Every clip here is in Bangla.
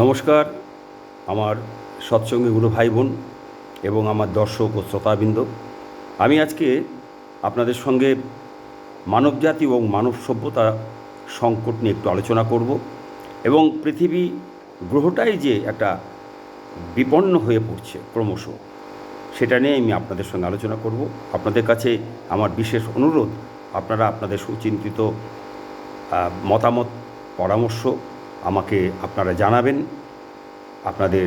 নমস্কার, আমার সৎসঙ্গী গুরু ভাই বোন এবং আমার দর্শক ও শ্রোতাবৃন্দ। আমি আজকে আপনাদের সঙ্গে মানবজাতি এবং মানব সভ্যতা সংকট নিয়ে একটু আলোচনা করব এবং পৃথিবী গ্রহটাই যে একটা বিপন্ন হয়ে পড়ছে ক্রমশ, সেটা নিয়ে আমি আপনাদের সঙ্গে আলোচনা করব। আপনাদের কাছে আমার বিশেষ অনুরোধ, আপনারা আপনাদের সুচিন্তিত মতামত, পরামর্শ আমাকে আপনারা জানাবেন। আপনাদের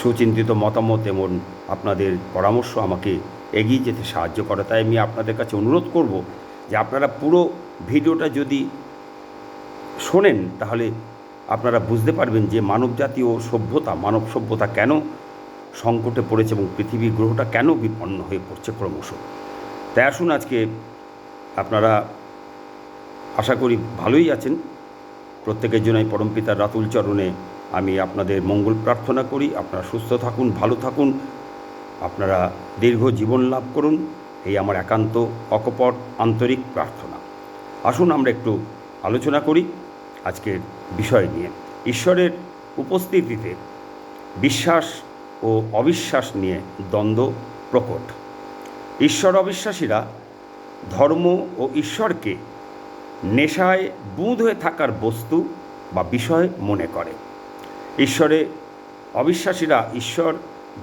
সুচিন্তিত মতামত এবং আপনাদের পরামর্শ আমাকে এগিয়ে যেতে সাহায্য করে, তাই আমি আপনাদের কাছে অনুরোধ করব যে আপনারা পুরো ভিডিওটা যদি শোনেন, তাহলে আপনারা বুঝতে পারবেন যে মানবজাতি ও সভ্যতা, মানব সভ্যতা কেন সংকটে পড়েছে এবং পৃথিবীর গ্রহটা কেন বিপন্ন হয়ে পড়ছে ক্রমশ। তাই আসুন আজকে আপনারা আশা করি ভালোই আছেন। প্রত্যেকের জন্যই পরমপিতার রাতুল চরণে আমি আপনাদের মঙ্গল প্রার্থনা করি। আপনারা সুস্থ থাকুন, ভালো থাকুন। আপনারা দীর্ঘ জীবন লাভ করুন। এই আমার একান্ত, অকপট, আন্তরিক প্রার্থনা। আসুন আমরা একটু আলোচনা করি আজকের বিষয় নিয়ে। ঈশ্বরের উপস্থিতিতে বিশ্বাস ও অবিশ্বাস নিয়ে দ্বন্দ্ব, প্রকট। ঈশ্বর অবিশ্বাসীরা ধর্ম ও ঈশ্বরকে নেশায় বুঁদ হয়ে থাকার বস্তু বা বিষয় মনে করে। ঈশ্বরে অবিশ্বাসীরা ঈশ্বর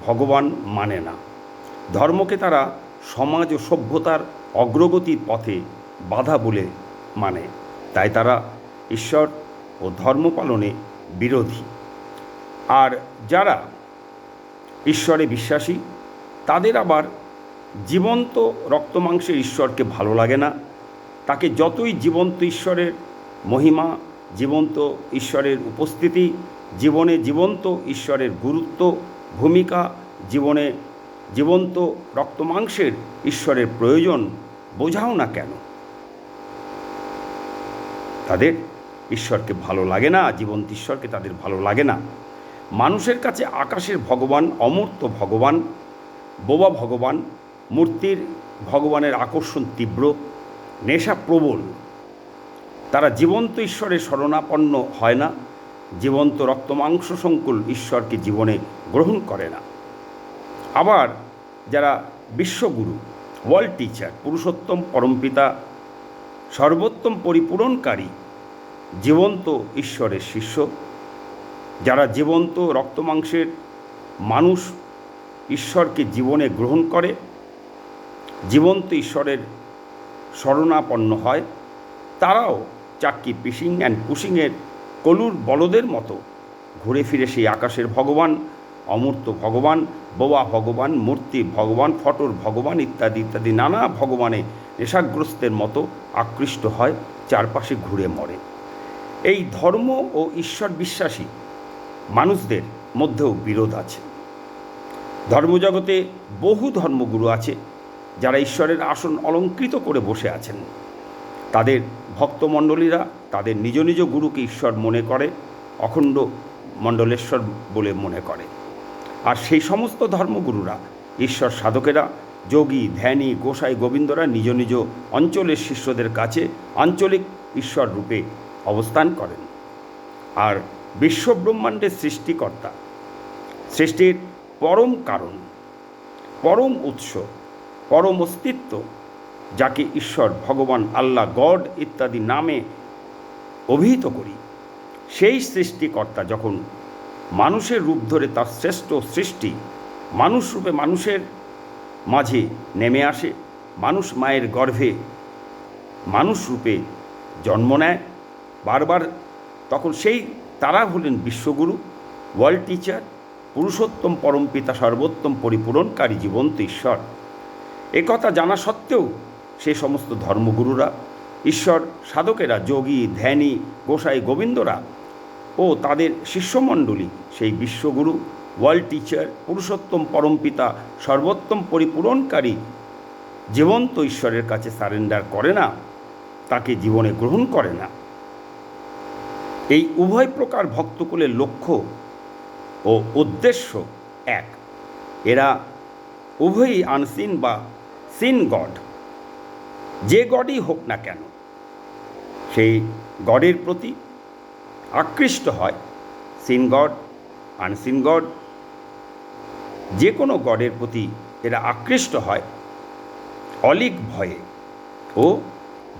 ভগবান মানে না। ধর্মকে তারা সমাজ ও সভ্যতার অগ্রগতির পথে বাধা বলে মানে। তাই তারা ঈশ্বর ও ধর্ম পালনে বিরোধী। আর যারা ঈশ্বরে বিশ্বাসী, তাদের আবার জীবন্ত রক্তমাংসের ঈশ্বরকে ভালো লাগে না তাকে যতই জীবন্ত ঈশ্বরের মহিমা, জীবন্ত ঈশ্বরের উপস্থিতি, জীবনে জীবন্ত ঈশ্বরের গুরুত্ব, ভূমিকা, জীবনে জীবন্ত রক্তমাংসের ঈশ্বরের প্রয়োজন, বোঝাও না কেন? তাদের ঈশ্বরকে ভালো লাগে না, জীবন্ত ঈশ্বরকে তাদের ভালো লাগে না। মানুষের কাছে আকাশের ভগবান, অমূর্ত ভগবান, বোবা ভগবান, মূর্তির ভগবানের আকর্ষণ তীব্র। নেশা প্রবল তারা জীবন্ত ঈশ্বরের শরণাপন্ন হয় না, জীবন্ত রক্তমাংস সংকুল ঈশ্বরকে জীবনে গ্রহণ করে না। আবার যারা বিশ্বগুরু, ওয়ার্ল্ড টিচার, পুরুষোত্তম পরমপিতা, সর্বোত্তম পরিপূরণকারী, জীবন্ত ঈশ্বরের শিষ্য, যারা জীবন্ত রক্তমাংসের মানুষ ঈশ্বরকে জীবনে গ্রহণ করে, জীবন্ত ঈশ্বরের শরণাপন্ন হয়। তারাও চাক্কি পিসিং অ্যান্ড পুশিংয়ের কলুর বলদের মতো ঘুরে ফিরে সেই আকাশের ভগবান, অমূর্ত ভগবান, বোবা ভগবান, মূর্তি ভগবান, ফটোর ভগবান ইত্যাদি ইত্যাদি নানা ভগবানে নেশাগ্রস্তের মতো আকৃষ্ট হয়, চারপাশে ঘুরে মরে। এই ধর্ম ও ঈশ্বর বিশ্বাসী মানুষদের মধ্যেও বিরোধ আছে। ধর্মজগতে বহু ধর্মগুরু আছে যারা ঈশ্বরের আসন অলঙ্কৃত করে বসে আছেন। তাদের ভক্তমণ্ডলীরা, তাদের নিজ নিজ গুরুকে ঈশ্বর মনে করে, অখণ্ড মণ্ডলেশ্বর বলে মনে করে। আর সেই সমস্ত ধর্মগুরুরা, ঈশ্বর সাধকেরা, যোগী, ধ্যানী, গোসাই গোবিন্দরা নিজ নিজ অঞ্চলের শিষ্যদের কাছে আঞ্চলিক ঈশ্বর রূপে অবস্থান করেন। আর বিশ্বব্রহ্মাণ্ডের সৃষ্টিকর্তা, সৃষ্টির পরম কারণ, পরম উৎস পরম অস্তিত্ব, যাকে ঈশ্বর, ভগবান, আল্লাহ, গড ইত্যাদি নামে অভিহিত করি। সেই সৃষ্টিকর্তা যখন মানুষের রূপ ধরে তার শ্রেষ্ঠ সৃষ্টি, মানুষ রূপে মানুষের মাঝে নেমে আসে, মানুষ মায়ের গর্ভে মানুষ রূপে জন্ম নেয়। বারবার তখন সেই তারা হলেন বিশ্বগুরু, ওয়ার্ল্ড টিচার, পুরুষোত্তম পরমপিতা, সর্বোত্তম পরিপূরণকারী, জীবন্ত ঈশ্বর। একথা জানা সত্ত্বেও সে সমস্ত ধর্মগুরুরা, ঈশ্বর, সাধকেরা, যোগী, ধ্যানী, গোসাই গোবিন্দরা ও তাদের শিষ্যমণ্ডলী, সেই বিশ্বগুরু, ওয়ার্ল্ড টিচার, পুরুষোত্তম পরমপিতা, সর্বোত্তম পরিপূরণকারী, জীবন্ত ঈশ্বরের কাছে সারেন্ডার করে না, তাকে জীবনে গ্রহণ করে না। এই উভয় প্রকার ভক্তকুলের লক্ষ্য ও উদ্দেশ্য এক। এরা উভয়ই আনসিন বা সিন গড যে গডই হোক না কেন, সেই গডের প্রতি আকৃষ্ট হয় সিন গড আনসিন গড যে কোনো গডের প্রতি এরা আকৃষ্ট হয় অলিক ভয়ে ও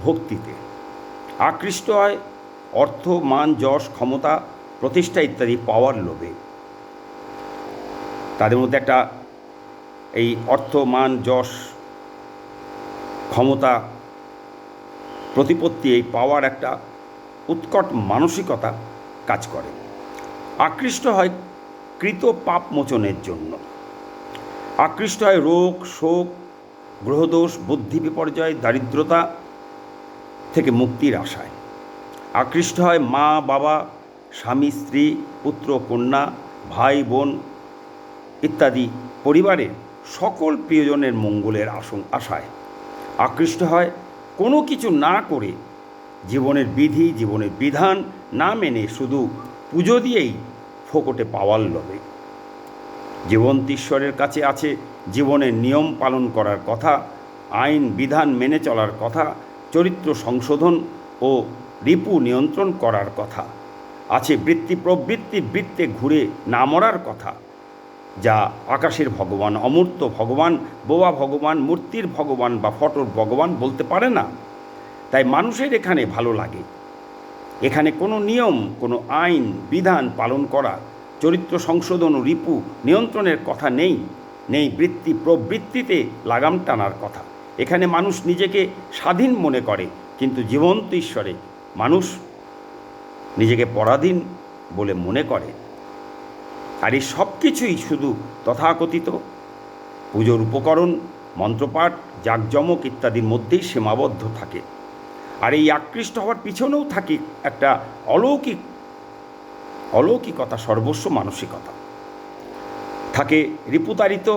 ভক্তিতে। আকৃষ্ট হয় অর্থ, মান, যশ, ক্ষমতা, প্রতিষ্ঠা ইত্যাদি পাওয়ার লোভে। তাদের মধ্যে একটা এই অর্থ, মান, যশ ক্ষমতা, প্রতিপত্তি, এই পাওয়ার একটা উৎকট মানসিকতা কাজ করে। আকৃষ্ট হয় কৃত পাপ মোচনের জন্য। আকৃষ্ট হয় রোগ, শোক, গ্রহদোষ, বুদ্ধি বিপর্যয়, দারিদ্রতা থেকে মুক্তির আশায়। আকৃষ্ট হয় মা, বাবা, স্বামী, স্ত্রী, পুত্র, কন্যা, ভাই, বোন ইত্যাদি পরিবারের সকল প্রিয়জনের মঙ্গলের আশায়। আকৃষ্ট হয়, কোনো কিছু না করে জীবনের বিধি, জীবনের বিধান না মেনে শুধু পুজো দিয়েই ফোকটে পাওয়ার লোভে। জীবন্ত ঈশ্বরের কাছে আছে জীবনের নিয়ম পালন করার কথা, আইন, বিধান মেনে চলার কথা, চরিত্র সংশোধন ও রিপু নিয়ন্ত্রণ করার কথা, আছে বৃত্তি প্রবৃত্তি বৃত্তে ঘুরে না মরার কথা। যা আকাশের ভগবান, অমূর্ত ভগবান, বোবা ভগবান, মূর্তির ভগবান বা ফটোর ভগবান বলতে পারে না। তাই মানুষের এখানে ভালো লাগে। এখানে কোনো নিয়ম, কোনো আইন, বিধান পালন করা, চরিত্র সংশোধন ও রিপু নিয়ন্ত্রণের কথা নেই নেই বৃত্তি প্রবৃত্তিতে লাগাম টানার কথা। এখানে মানুষ নিজেকে স্বাধীন মনে করে, কিন্তু জীবন্ত ঈশ্বরে মানুষ নিজেকে পরাধীন বলে মনে করে। আর এই সব কিছুই শুধু তথাকথিত। পুজোর উপকরণ, মন্ত্রপাঠ, জাঁকজমক ইত্যাদির মধ্যেই সীমাবদ্ধ থাকে। আর এই আকৃষ্ট হওয়ার পিছনেও থাকে একটা অলৌকিক, অলৌকিকতা, সর্বস্ব মানসিকতা। থাকে রিপুতারিত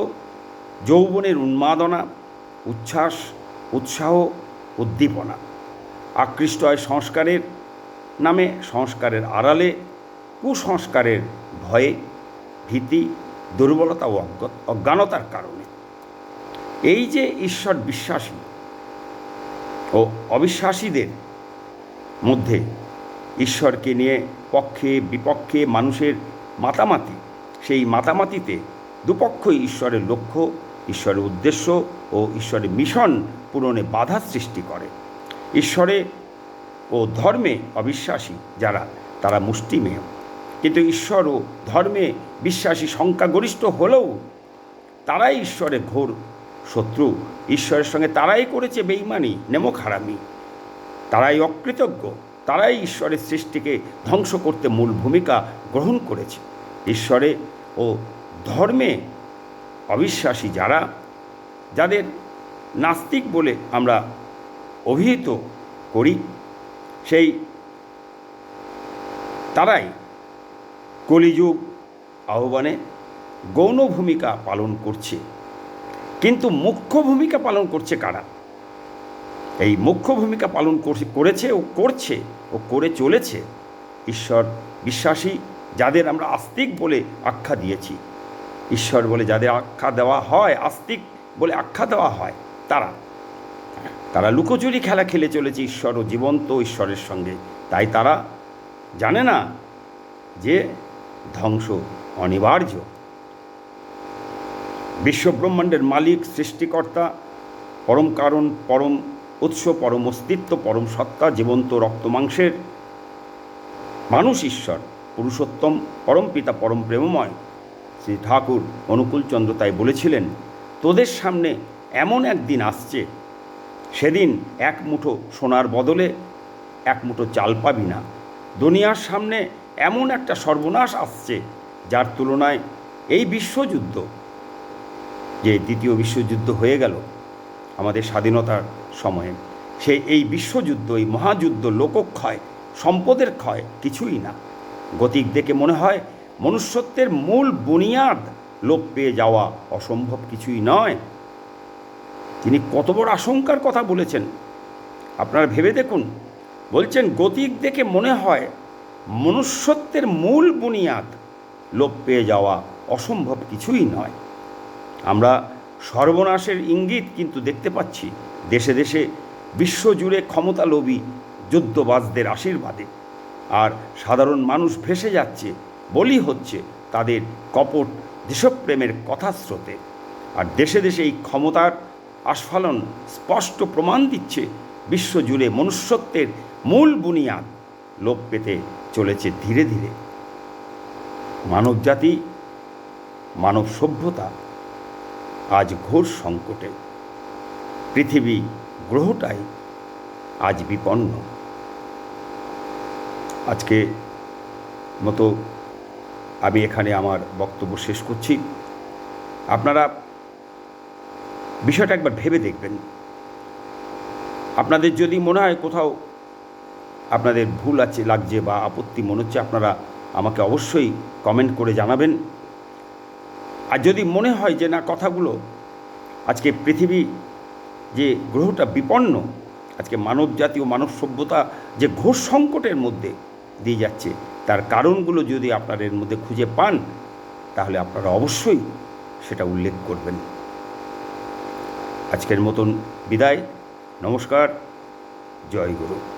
যৌবনের উন্মাদনা, উচ্ছ্বাস, উৎসাহ, উদ্দীপনা। আকৃষ্ট হয় সংস্কারের নামে, সংস্কারের আড়ালে, কুসংস্কারের ভয়ে। ভীতি, দুর্বলতা ও অজ্ঞ- অজ্ঞানতার কারণে। এই যে ঈশ্বর বিশ্বাসী ও অবিশ্বাসীদের মধ্যে ঈশ্বরকে নিয়ে পক্ষে, বিপক্ষে, মানুষের মাতামাতি, সেই মাতামাতিতে দুপক্ষই ঈশ্বরের লক্ষ্য, ঈশ্বরের উদ্দেশ্য ও ঈশ্বরের মিশন পূরণে বাধা সৃষ্টি করে। ঈশ্বরে ও ধর্মে অবিশ্বাসী যারা, তারা মুষ্টিমেয়। কিন্তু ঈশ্বর ও ধর্মে বিশ্বাসী সংখ্যাগরিষ্ঠ হলেও তারাই ঈশ্বরের ঘোর শত্রু। ঈশ্বরের সঙ্গে তারাই করেছে বেইমানি নেমক হারামি তারাই অকৃতজ্ঞ, তারাই ঈশ্বরের সৃষ্টিকে ধ্বংস করতে মূল ভূমিকা গ্রহণ করেছে। ঈশ্বরে ও ধর্মে অবিশ্বাসী যারা, যাদের নাস্তিক বলে আমরা অভিহিত করি, সেই তারাই কলিযুগ আহ্বানে গৌণ ভূমিকা পালন করছে। কিন্তু মুখ্য ভূমিকা পালন করছে কারা? এই মুখ্য ভূমিকা পালন করছে- ও করছে ও করে চলেছে ঈশ্বর বিশ্বাসী যাদের আমরা আস্তিক বলে আখ্যা দিয়েছি। ঈশ্বর বলে যাদের আখ্যা দেওয়া হয়, আস্তিক বলে আখ্যা দেওয়া হয় তারা। তারা লুকোচুরি খেলা খেলে চলেছে ঈশ্বর ও জীবন্ত ঈশ্বরের সঙ্গে। তাই তারা জানে না যে ধ্বংস অনিবার্য। বিশ্বব্রহ্মাণ্ডের মালিক, সৃষ্টিকর্তা, পরম কারণ, পরম উৎস, পরম অস্তিত্ব, পরম সত্তা, জীবন্ত রক্তমাংসের মানুষ ঈশ্বর, পুরুষোত্তম, পরম পিতা, পরম প্রেমময়। শ্রী ঠাকুর অনুকূলচন্দ্র তাই বলেছিলেন, তোদের সামনে এমন একদিন আসছে, সেদিন এক মুঠো সোনার বদলে এক মুঠো চাল পাবি না। দুনিয়ার সামনে এমন একটা সর্বনাশ আসছে যার তুলনায় এই বিশ্বযুদ্ধ, যে দ্বিতীয় বিশ্বযুদ্ধ হয়ে গেল আমাদের স্বাধীনতার সময়ে, সে এই বিশ্বযুদ্ধ, এই মহাযুদ্ধ লোকক্ষয় সম্পদের ক্ষয় কিছুই না। গতিক দেখে মনে হয় মনুষ্যত্বের মূল বুনিয়াদ লোপ পেয়ে যাওয়া অসম্ভব কিছুই নয়। তিনি কত বড় আশঙ্কার কথা বলেছেন। আপনারা ভেবে দেখুন, বলছেন গতিক দেখে মনে হয় মনুষ্যত্বের মূল বুনিয়াদ লোপ পেয়ে যাওয়া অসম্ভব কিছুই নয়। আমরা সর্বনাশের ইঙ্গিত কিন্তু দেখতে পাচ্ছি দেশে দেশে বিশ্বজুড়ে ক্ষমতালোভী যুদ্ধবাজদের আশীর্বাদে। আর সাধারণ মানুষ ভেসে যাচ্ছে, বলি হচ্ছে তাদের কপট দেশপ্রেমের কথাস্রোতে। আর দেশে দেশে এই ক্ষমতার আস্ফালন স্পষ্ট প্রমাণ দিচ্ছে বিশ্বজুড়ে মনুষ্যত্বের মূল বুনিয়াদ লোপ পেতে চলেছে ধীরে ধীরে। মানবজাতি, মানব সভ্যতা আজ ঘোর সংকটে। পৃথিবী গ্রহটাই আজ বিপন্ন। আজকে মতো আমি এখানে আমার বক্তব্য শেষ করছি। আপনারা বিষয়টা একবার ভেবে দেখবেন। আপনাদের যদি মনে হয় কোথাও আপনাদের ভুল আছে, লাগছে বা আপত্তি মনে হচ্ছে, আপনারা আমাকে অবশ্যই কমেন্ট করে জানাবেন। আর যদি মনে হয় যে না, কথাগুলো আজকে পৃথিবী যে গ্রহটা বিপন্ন, আজকে মানব জাতি ও মানব সভ্যতা যে ঘোর সংকটের মধ্যে দিয়ে যাচ্ছে, তার কারণগুলো যদি আপনারা এর মধ্যে খুঁজে পান, তাহলে আপনারা অবশ্যই সেটা উল্লেখ করবেন। আজকের মতন বিদায়, নমস্কার, জয় গুরু।